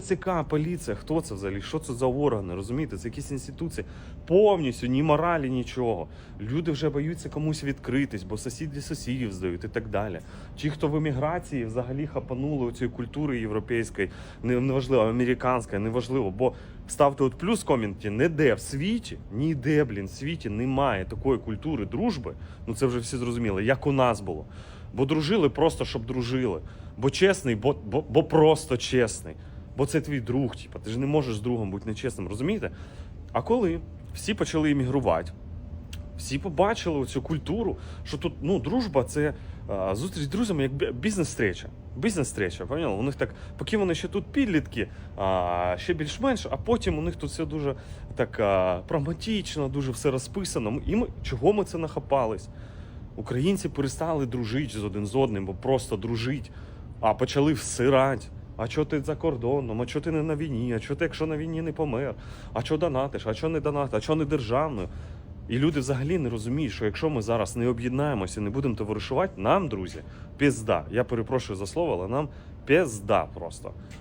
ТЦК, поліція, хто це взагалі? Що це за органи? Розумієте, це якісь інституції повністю ні моралі, нічого. Люди вже боються комусь відкритись, бо сусіди сусідів здають і так далі. Ті, хто в еміграції взагалі хапанули цієї культури європейської, неважливо, американської, неважливо, бо ставте от плюс в коменті, ніде в світі, ніде, блін, в світі немає такої культури дружби. Ну це вже всі зрозуміли, як у нас було. Бо дружили просто, щоб дружили. Бо чесний, бо, бо, бо просто чесний. Бо це твій друг, типу, ти ж не можеш з другом бути нечесним, розумієте? А коли всі почали іммігрувати, всі побачили цю культуру, що тут ну, дружба це а, зустріч з друзями як бізнес-стреча. Бізнес-стреча, поняли? У них так, поки вони ще тут підлітки, а, ще більш-менш, а потім у них тут все дуже так а, прагматично, дуже все розписано. І ми, чого ми це нахапались? Українці перестали дружити з один з одним, бо просто дружить, а почали всирати. А чого ти за кордоном? А чого ти не на війні? А чого ти, якщо на війні не помер? А чого донатиш? А чого не донатиш? А чого не державною? І люди взагалі не розуміють, що якщо ми зараз не об'єднаємося і не будемо товаришувати, нам, друзі, пізда. Я перепрошую за слово, але нам пізда просто.